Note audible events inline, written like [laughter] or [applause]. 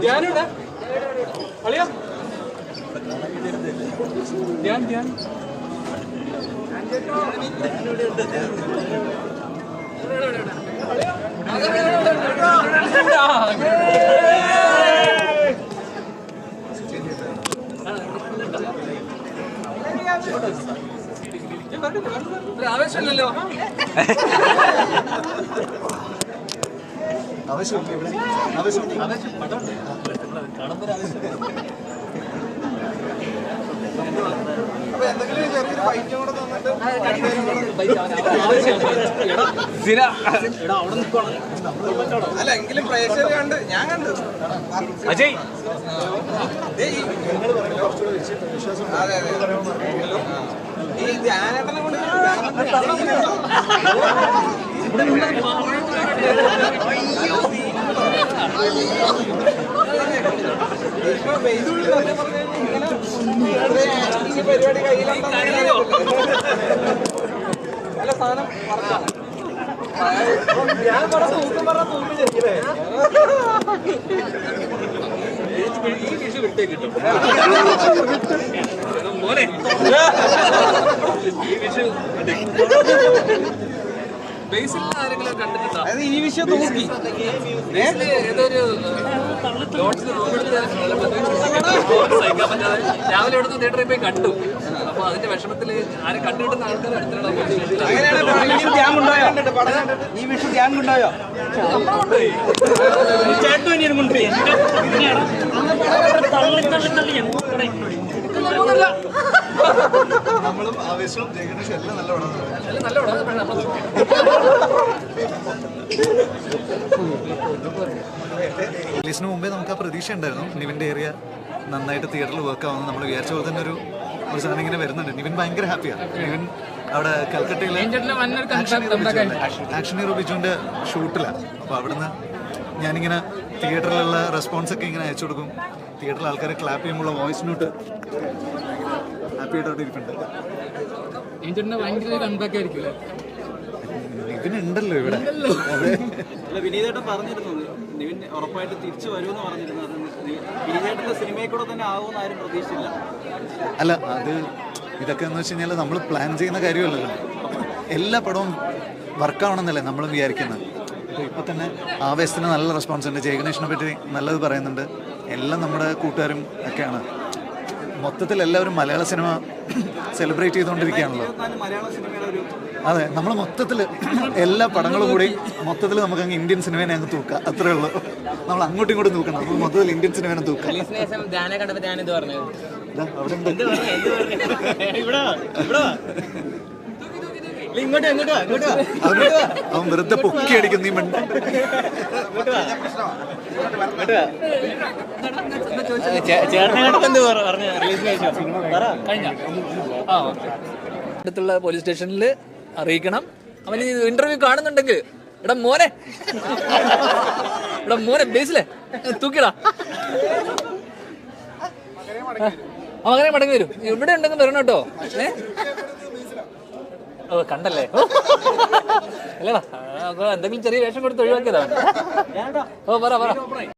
ധ്യാനുടെ അളിയ. ധ്യാൻ ധ്യാൻ. [laughs] ആവേശമല്ലല്ലോ അല്ല എങ്കിലും പ്രേക്ഷകർ കണ്ട് ഞാൻ കണ്ടു. അജയ്. അതെ അതെ. ഈ ധ്യാനേട്ടനെ കൊണ്ട് ഇപ്പൊ വെയിലുള്ളിൽ സത്യം പറഞ്ഞു കഴിഞ്ഞാൽ ഇങ്ങനെ acting പരിപാടി കയ്യിലുണ്ടെന്ന് നല്ല സാധനം പറഞ്ഞാണ് ഞാൻ പറഞ്ഞ തൂക്കം പറഞ്ഞ തൂക്കം ശരിയല്ലേ ഈ വിഷു വിട്ടേ കിട്ടും മോനെ ഈ വിഷു ആരെങ്കിലും കണ്ടിട്ടുണ്ടോ? ഈ വിഷയം തൂക്കി ഏതൊരു ലോഡ്ജിൽ എടുത്ത് സഹിക്കാൻ പറ്റാതെ രാവിലെ ഇവിടുന്ന് തിയേറ്ററിൽ പോയി കണ്ടു അപ്പൊ അതിന്റെ വിഷമത്തിൽ ആരെ കണ്ടുകിട്ടുന്ന ആൾക്കാർ അടുത്തുള്ള ഈ വിഷു ഗ്യാങ് ഉണ്ടായോ നമ്മളും ആവേശവും ജയഗണേഷും എല്ലാം നല്ല നല്ല പടം റിലീസിന് മുമ്പേ നമുക്ക് ആ പ്രതീക്ഷ ഉണ്ടായിരുന്നു. നിവിന്റെ ഏരിയ നന്നായിട്ട് തിയേറ്ററിൽ വർക്ക് ആവുന്നു നമ്മൾ വിചാരിച്ച പോലെ തന്നെ ഒരു ഒരു സാധനം ഇങ്ങനെ വരുന്നുണ്ട്. നിവിൻ ഭയങ്കര ഹാപ്പിയാണ് നിവിൻ അവിടെ കൽക്കട്ടയിൽ ആക്ഷൻ ഹീറോ ബിജുവിന്റെ ഷൂട്ടിലാണ് അപ്പോൾ അവിടുന്ന് ഞാനിങ്ങനെ തിയേറ്ററിലുള്ള റെസ്പോൺസ് ഒക്കെ ഇങ്ങനെ അയച്ചു കൊടുക്കും. തിയേറ്ററിൽ ആൾക്കാരെ ക്ലാപ്പ് ചെയ്യുമ്പോൾ വോയിസ് നോട്ട് ഹാപ്പി ആയിട്ട് ഇരിപ്പുണ്ട്. ഉണ്ടല്ലോ. ഇവിടെ വിനീതേട്ടൻ പറഞ്ഞിരുന്നു. നിവിൻ ഉറപ്പായിട്ട് തിരിച്ചു വരുമെന്ന് പറഞ്ഞിരുന്നു അത് വിനീതേട്ടന്റെ സിനിമയിൽ കൂടെ തന്നെ ആവുമെന്ന് ആരും പ്രതീക്ഷിച്ചില്ല. അല്ല അത് ഇതൊക്കെ എന്ന് വെച്ച് കഴിഞ്ഞാൽ നമ്മൾ പ്ലാൻ ചെയ്യുന്ന കാര്യമല്ലല്ലോ. എല്ലാ പടവും വർക്കാവണമെന്നല്ലേ നമ്മൾ വിചാരിക്കുന്നത് ഇപ്പോൾ തന്നെ ആവേശത്തിന് നല്ല റെസ്പോൺസ് ഉണ്ട്. ജയഗണേഷിനെ പറ്റി നല്ലത് പറയുന്നുണ്ട്. എല്ലാം നമ്മുടെ കൂട്ടുകാരും ഒക്കെയാണ്. മൊത്തത്തിൽ എല്ലാവരും മലയാള സിനിമ സെലിബ്രേറ്റ് ചെയ്തുകൊണ്ടിരിക്കുകയാണല്ലോ. അതെ നമ്മൾ മൊത്തത്തിൽ എല്ലാ പടങ്ങളും കൂടി മൊത്തത്തിൽ നമുക്ക് അങ്ങ് ഇന്ത്യൻ സിനിമേനെ അങ്ങ് തൂക്കാം. അത്രേ ഉള്ളൂ. നമ്മൾ അങ്ങോട്ടും ഇങ്ങോട്ടും തൂക്കണം. മൊത്തത്തിൽ ഇന്ത്യൻ സിനിമേനെ തൂക്കാം. അവിടെ ഉണ്ട്. ഇങ്ങോട്ട് ഇങ്ങോട്ട് ഇങ്ങോട്ട് അവൻ അവൻ വെറുതെ പൊക്കി അടിക്കുന്നു മണ്ട. അടുത്തുള്ള പോലീസ് സ്റ്റേഷനിൽ അറിയിക്കണം. അവൻ ഇന്റർവ്യൂ കാണുന്നുണ്ടെങ്കിൽ എടാ മോനെ. എടാ മോനെ ബേസിലെ തൂക്കിടാ. അങ്ങനെ മടങ്ങി വരും. ഇവിടെ ഉണ്ടെങ്കിൽ വരണം കേട്ടോ. ഏ? ഓ കണ്ടല്ലേ. അല്ലേടാ എന്തെങ്കിലും ചെറിയ വേഷം കൊടുത്ത് ഒഴിവാക്കിയതാണ് ഓ പറ പറ.